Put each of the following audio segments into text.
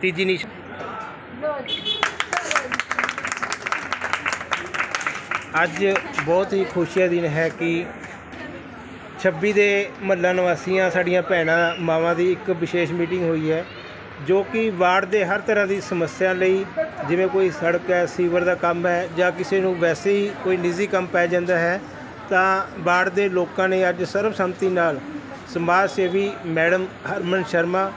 ਤੀਜੀ ਨਿਸ਼ ਅੱਜ ਬਹੁਤ ਹੀ ਖੁਸ਼ੀ ਦਾ ਦਿਨ ਹੈ ਕਿ 26 ਦੇ ਮਹੱਲਾ ਨਿਵਾਸੀਆਂ, ਸਾਡੀਆਂ ਭੈਣਾਂ, ਮਾਵਾਂ ਦੀ ਇੱਕ ਵਿਸ਼ੇਸ਼ ਮੀਟਿੰਗ ਹੋਈ ਹੈ। ਜੋ ਕਿ ਵਾਰਡ ਦੇ ਹਰ ਤਰ੍ਹਾਂ ਦੀ ਸਮੱਸਿਆ ਲਈ, ਜਿਵੇਂ ਕੋਈ ਸੜਕ ਹੈ, ਸੀਵਰ ਦਾ ਕੰਮ ਹੈ ਜਾਂ ਕਿਸੇ ਨੂੰ ਵੈਸੇ ਹੀ ਕੋਈ ਨਿੱਜੀ ਕੰਮ ਪੈ ਜਾਂਦਾ ਹੈ, ਤਾਂ ਵਾਰਡ ਦੇ ਲੋਕਾਂ ਨੇ ਅੱਜ ਸਰਬਸੰਮਤੀ ਨਾਲ ਸਮਾਜ ਸੇਵੀ ਮੈਡਮ ਹਰਮਨ ਸ਼ਰਮਾ,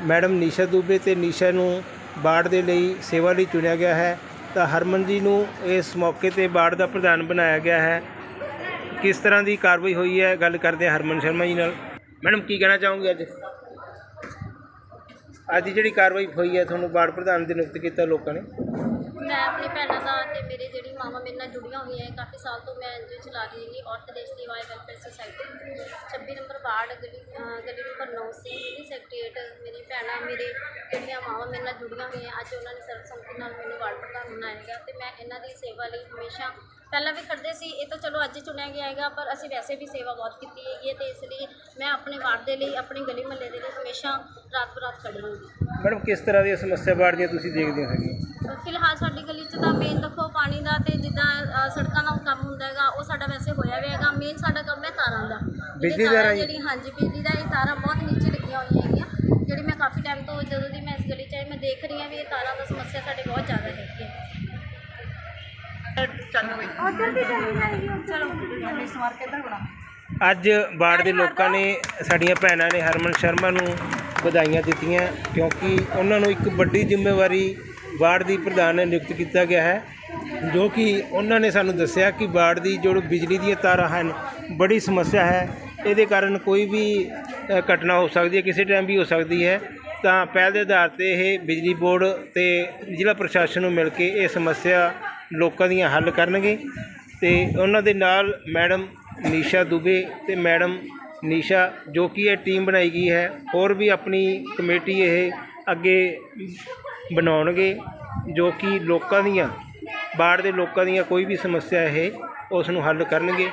ਮੈਡਮ ਨੀਸ਼ਾ ਦੂਬੇ ਤੇ ਨੀਸ਼ਾ ਨੂੰ ਬਾੜ ਦੇ ਲਈ ਸੇਵਾ ਲਈ ਚੁਣਿਆ ਗਿਆ ਹੈ। ਤਾਂ ਹਰਮਨ ਜੀ ਨੂੰ ਇਸ ਮੌਕੇ ਤੇ ਬਾੜ ਦਾ ਪ੍ਰਧਾਨ ਬਣਾਇਆ ਗਿਆ ਹੈ। ਕਿਸ ਤਰ੍ਹਾਂ ਦੀ ਕਾਰਵਾਈ ਹੋਈ ਹੈ? ਗੱਲ ਕਰਦੇ ਹਾਂ ਹਰਮਨ ਸ਼ਰਮਾ ਜੀ ਨਾਲ। ਮੈਡਮ, ਕੀ ਕਹਿਣਾ ਚਾਹੋਗੇ ਅੱਜ? ਅੱਜ ਦੀ ਜਿਹੜੀ ਕਾਰਵਾਈ ਹੋਈ ਹੈ, ਤੁਹਾਨੂੰ ਵਾਰਡ ਪ੍ਰਧਾਨ ਦੇ ਨਿਯੁਕਤ ਕੀਤਾ ਲੋਕਾਂ ਨੇ? ਮੈਂ ਆਪਣੀ ਭੈਣਾਂ ਦਾ ਤੇ ਮੇਰੇ ਜਿਹੜੀ ਮਾਵਾਂ ਮੇਰੇ ਨਾਲ ਜੁੜੀਆਂ ਹੋਈਆਂ ਹੈ ਕਾਫੀ ਸਾਲ ਤੋਂ ਮੈਂ ਐਨਜੀਓ ਚਲਾ ਰਹੀ ਹੈਗੀ ਔਰਤ ਦੇਸ਼ ਦੀ ਵਾਈ ਵੈਲਫੇਅਰ ਸੁਸਾਇਟੀ 26 ਨੰਬਰ ਵਾਰਡ, ਗਲੀ, ਅਹ ਗਲੀ ਨੰਬਰ 9 ਸੀ ਮੇਰੀ ਸੈਕਟਰੀਏਟ ਮੇਰੀ ਭੈਣਾਂ, ਮੇਰੇ ਜਿਹੜੀਆਂ ਮਾਵਾਂ ਮੇਰੇ ਨਾਲ ਜੁੜੀਆਂ ਹੋਈਆਂ, ਅੱਜ ਉਹਨਾਂ ਨੇ ਸਰਬਸੰਮਤੀ ਨਾਲ ਮੈਨੂੰ ਵਾਰਡ ਪ੍ਰਧਾਨ ਬਣਾਇਆ ਗਿਆ ਤੇ ਮੈਂ ਇਹਨਾਂ ਦੀ ਸੇਵਾ ਲਈ ਹਮੇਸ਼ਾ ਪਹਿਲਾਂ ਵੀ ਕਰਦੇ ਸੀ, ਇਹ ਤਾਂ ਚਲੋ ਅੱਜ ਹੀ ਚੁਣਿਆ ਗਿਆ ਹੈਗਾ, ਪਰ ਅਸੀਂ ਵੈਸੇ ਵੀ ਸੇਵਾ ਬਹੁਤ ਕੀਤੀ ਹੈਗੀ ਹੈ ਤੇ ਇਸ ਲਈ ਮੈਂ ਆਪਣੇ ਵਾਰਡ ਦੇ ਲਈ, ਆਪਣੀ ਗਲੀ ਮੁਹੱਲੇ ਦੇ ਲਈ ਹਮੇਸ਼ਾ ਰਾਤ ਬਰਾਤ ਖੜੀ ਹਾਂ ਮੈਡਮ ਕਿਸ ਤਰ੍ਹਾਂ ਦੀਆਂ ਸਮੱਸਿਆ ਬਾੜ ਦੀਆਂ ਤੁਸੀਂ ਦੇਖਦੇ ਹੋ? ਹੈਗੇ ਫਿਲਹਾਲ ਸਾਡੀ ਗਲੀ 'ਚ ਤਾਂ ਮੇਨ ਦੇਖੋ ਪਾਣੀ ਦਾ ਤੇ ਜਿੱਦਾਂ ਅ, ਸੜਕਾਂ ਦਾ ਕੰਮ ਹੁੰਦਾ ਹੈਗਾ ਉਹ ਸਾਡਾ ਵੈਸੇ ਹੋਇਆ ਵੀ ਹੈਗਾ। ਮੇਨ ਸਾਡਾ ਕੰਮ ਹੈ ਤਾਰਾਂ ਦਾ। ਜਿਹੜੀ ਬਿਜਲੀ ਜੀ? ਜਿਹੜੀ ਹਾਂਜੀ ਬਿਜਲੀ ਦਾ ਇਹ ਤਾਰਾਂ ਬਹੁਤ ਨੀਚੇ ਲੱਗੀਆਂ ਹੋਈਆਂ ਹੈਗੀਆਂ। ਜਿਹੜੀ ਮੈਂ ਕਾਫੀ ਟਾਈਮ ਤੋਂ ਜਦੋਂ ਦੀ ਮੈਂ ਇਸ ਗਲੀ 'ਚ ਆਈ ਮੈਂ ਦੇਖ ਰਹੀ ਹਾਂ ਵੀ ਇਹ ਤਾਰਾਂ ਦਾ ਸਮੱਸਿਆ ਸਾਡੇ ਬਹੁਤ ਜ਼ਿਆਦਾ ਹੈਗੀ ਹੈ। ਅੱਜ ਬਾੜ ਦੇ ਲੋਕਾਂ ਨੇ ਸਾਡੀਆਂ ਭੈਣਾਂ ਨੇ ਹਰਮਨ ਸ਼ਰਮਾ ਨੂੰ ਵਧਾਈਆਂ ਦਿੱਤੀਆਂ ਕਿਉਂਕਿ ਉਹਨਾਂ ਨੂੰ ਇੱਕ ਵੱਡੀ ਜ਼ਿੰਮੇਵਾਰੀ ਵਾਰਡ ਦੀ ਪ੍ਰਧਾਨ ਨੇ ਨਿਯੁਕਤ ਕੀਤਾ ਗਿਆ ਹੈ, ਜੋ ਕਿ ਉਹਨਾਂ ਨੇ ਸਾਨੂੰ ਦੱਸਿਆ ਕਿ ਵਾਰਡ ਦੀ ਜੋ ਬਿਜਲੀ ਦੀਆਂ ਤਾਰਾਂ ਹਨ, ਬੜੀ ਸਮੱਸਿਆ ਹੈ। ਇਹਦੇ ਕਾਰਨ ਕੋਈ ਵੀ ਘਟਨਾ ਹੋ ਸਕਦੀ ਹੈ, ਕਿਸੇ ਟਾਈਮ ਵੀ ਹੋ ਸਕਦੀ ਹੈ। ਤਾਂ ਪਹਿਲ ਦੇ ਆਧਾਰ ਤੇ ਇਹ ਬਿਜਲੀ ਬੋਰਡ ਤੇ ਜ਼ਿਲ੍ਹਾ ਪ੍ਰਸ਼ਾਸਨ ਨੂੰ ਮਿਲ ਕੇ ਇਹ ਸਮੱਸਿਆ ਲੋਕਾਂ ਦੀਆਂ ਹੱਲ ਕਰਨਗੇ। ਤੇ ਉਹਨਾਂ ਦੇ ਨਾਲ ਮੈਡਮ ਨੀਸ਼ਾ ਦੁਬੇ ਤੇ ਮੈਡਮ ਨਿਸ਼ਾ ਜੋ ਕਿ ਇਹ ਟੀਮ ਬਣਾਈ ਗਈ ਹੈ, ਹੋਰ ਵੀ ਆਪਣੀ ਕਮੇਟੀ ਇਹ ਅੱਗੇ ਬਣਾਉਣਗੇ, ਜੋ ਕਿ ਲੋਕਾਂ ਦੀਆਂ ਬਾੜ ਦੇ ਲੋਕਾਂ ਦੀਆਂ ਕੋਈ ਵੀ ਸਮੱਸਿਆ ਇਹ ਉਸ ਨੂੰ ਹੱਲ ਕਰਨਗੇ।